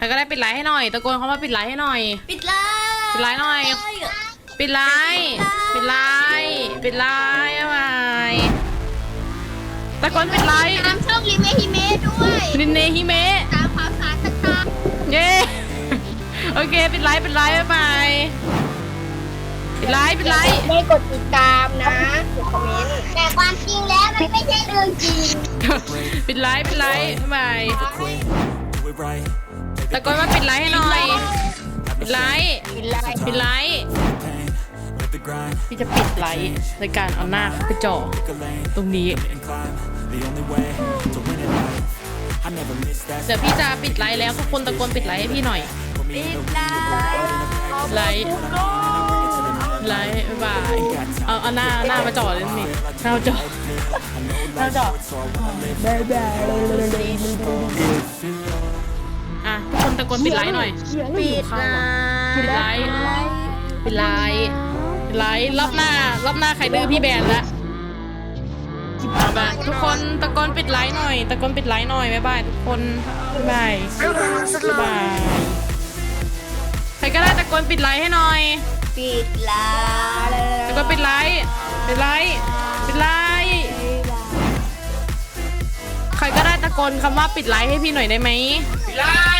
ใครก็ได้ปิดไลท์ให้หน่อย ตะโกนเขามาปิดไลท์ให้หน่อย ปิดไลน์ปิดไลน์หน่อย ปิดไลท์ปิดไลท์ปิดไลท์อะไรตะโกนปิดไลท์ตามช่องริเมฮิเมะด้วยนินเนฮิเมะตามข่าวสารต่างเย้โอเคปิดไลท์ปิดไลท์บ๊ายบายปิดไลท์ปิดไลท์ไม่กดติดตามนะกดคอมเมนต์ๆแต่ความจริงแล้วมันไม่ใช่เรื่องจริงปิดไลท์ปิดไลท์บ๊ายบาย do it right. ตะโกนว่าปิดไลท์ให้หน่อย ปิดไลท์ปิดไลน์ปิดไลท์ Pain, live the grind, พี่จะปิดไลท์ในการเอาหน้าเข้าไปจ่อ pick a lane, ตรงนี้ and climb. The only way to win in life. I never miss that. เดี๋ยวพี่จะปิดไลท์แล้วทุกคนตะโกนปิดไลท์ให้พี่หน่อย Put me in the ring, ไลท์ไลท์บ๊ายบายเอาเอาหน้าหน้ามาจ่อเลยนี่หน้ามาจ่อหน้าจ่ออะทุกคน ตะโกนปิดไลท์หน่อยปิดไลปิดไลท์ปิดไลท์ปิดไลท์รอบหน้ารอบหน้าใครดื้อพี่แบนละเอาไปทุกคนตะโกนปิดไลท์หน่อย ตะโกนปิดไลท์หน่อยบ๊ายบายทุกคนบ๊ายบายบ๊ายบายใครก็ได้ตะโกนปิดไลท์ให้หน่อย ปิดไลน์ตะโกนปิดไลท์ปิดไลท์ปิดไลท์ใครก็ได้ตะโกนคำว่าปิดไลท์ให้พี่หน่อยได้ไหมปิดไลท์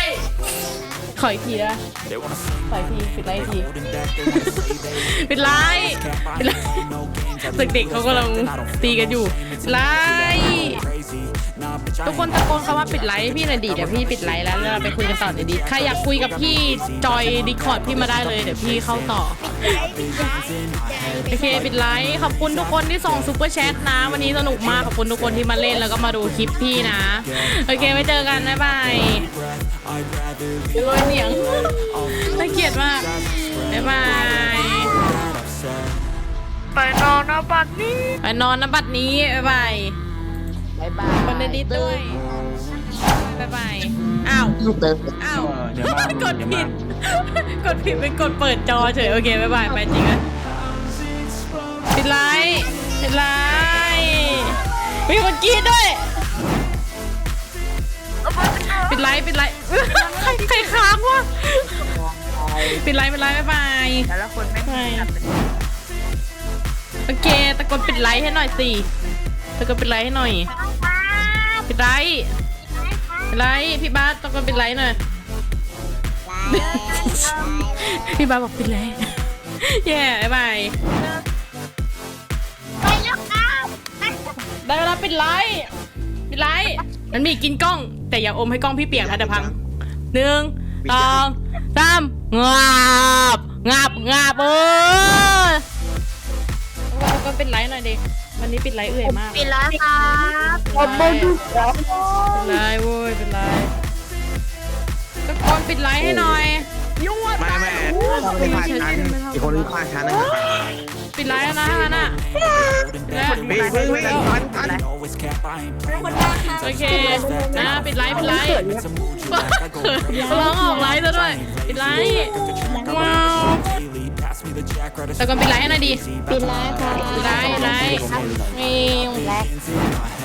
ขออีกทีนะ They wanna see ขออีกทีปิดไลท์อีกที holding back. They wanna say they ปิดไลท์ปิดไลท์ no games. I เด็กๆเขากำลังตีกันอยู่ไลท์ crazy. Nah, bitch, I ทุกคนตะโกนคำว่าปิดไลท์ให้พี่หน่อยดิเดี๋ยวพี่ปิดไลท์แล้วแล้วเราไปคุยกันต่อเดี๋ยวดีใครอยากคุยกับพี่จอยดีคอร์ดพี่มาได้เลยเดี๋ยวพี่เข้าต่อโอเคปิดไลค์ขอบคุณทุกคนที่ส่งซูเปอร์แชทนะ วันนี้สนุกมากขอบคุณทุกคนที่มาเล่นแล้วก็มาดูคลิปพี่นะ โอเคไว้เจอกันบ๊ายบาย I'd rather โรยเหนียงน่าเกลียดมากบ๊ายบายไปนอนนะบัดนี้ไปนอนนะบัดนี้บ๊ายบายบายบายคนดิสด้วยบ๊ายบายอ้าวอ้าวกดผิดกดผิดเป็นกดเปิดจอเฉยโอเคบ๊ายบายไปจริงนะปิดไลค์ปิดไลค์มีคนกรีดด้วย ไลค์ปิดไลค์ใครใครค้างวะปิดไลค์ปิดไลค์บ๊ายบาย แต่ละคนไม่ไปโอเคตะโกนปิดไลค์ให้หน่อยสิตะโกนปิดไลค์ให้หน่อย ปิดไลค์ปิดไลค์พี่บาสตะโกนปิดไลค์หน่อย พี่บาสบอกปิดไลค์แย่บ๊ายบายไปแล้วครับได้เวลาปิดไลค์ปิดไลค์ มันมีกินกล้อง แต่อย่าอมให้กล้องพี่เปียกนะเดี๋ยวพังหนึ่งสองสามงาบงาบงาบเออก็ปิดไลค์หน่อยดิวันนี้ปิดไลค์เอื่อยมาก ปิดแล้วครับปิดไลค์ปิดไลค์เว้ยปิดไลค์ตะโกนปิดไลค์ให้หน่อยไม่ไม่ไม่พลาดชั้นอีกคนนึงพลาดชั้นนะครับ ปิดไลค์แล้วนะฮะน่ะแล้ววิ่งวิ่งวิ่งทันทัน Always cap, I ain't playing. โอเคนะปิดไลค์ปิดไลค์ It's a mood you like, I go crazy. ร้องออกไลค์ซะด้วยปิดไลค์ว้าว Daily, pass me the jack, right ตะโกนปิดไลค์ให้หน่อยดิปิดไลน์ครับปิดไลค์ไลค์มีว in my head, like memories.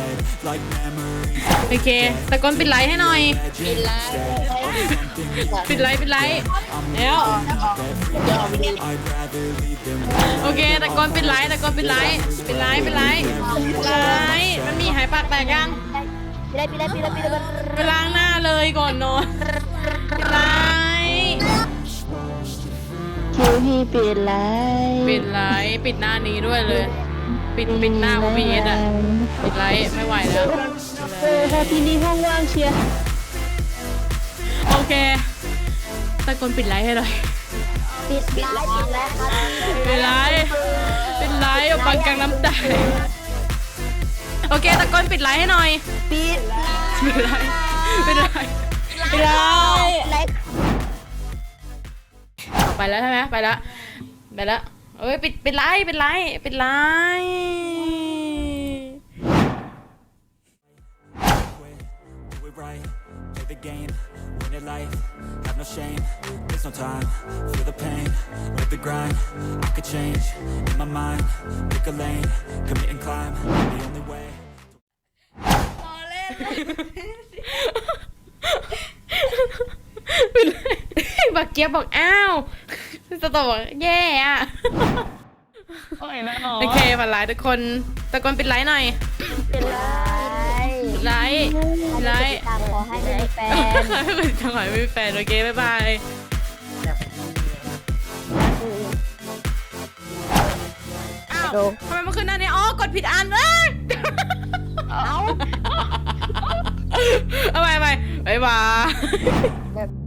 โอเคตะโกนปิดไลค์ให้หน่อย ปิดไลน์ปิดไลค์ปิดไลค์แล้ว I'd rather leave them โอเคตะโกนปิดไลค์ตะโกนปิดไลค์ปิดไลค์ปิดไลค์ปิดไลค์มันมีหายปากแตกยังปิดไลน์ปิดไลน์ปิดไลน์ปิดไลน์ไปล้างหน้าเลยก่อนนอนปิดไลค์คิวพี่ปิดไลน์ปิดไลค์ปิดหน้านี้ด้วยเลย ปิดปิดหน้า OBS อะปิดไลค์ไม่ไหวแล้ว เออถ้าที่นี่ห้องว่างเชียร์โอเคตะโกนปิดไลค์ให้หน่อย ปิดไลน์ปิดไลน์ครับปิดไลค์ปิดไลค์เอาปังกลางน้ำตาโอเคตะโกนปิดไลค์ให้หน่อย ปิดไลน์ปิดไลค์ปิดไลค์ปิดไลค์ไลน์ไปแล้วใช่ไหมไปแล้วไปแล้ว เอ้ยปิเป็นไรเป็นไรเป็นไรเล่นป็นไรบักเกียบบอกอ้าว สตอบอกแย่อะโอ้ยนะหนอโอเคฝันร้ายทุกคนตะโกนปิดไลค์หน่อยเป็นไรปิดไลค์ปิดไลค์ตามขอให้มีแฟนจังหวะไม่มีแฟนโอเคบ๊ายบายอ้าวทำไมมันขึ้นหน้านี้อ๋อกดผิดอันเอ้ยเอาเอาไปไปบ๊ายบาย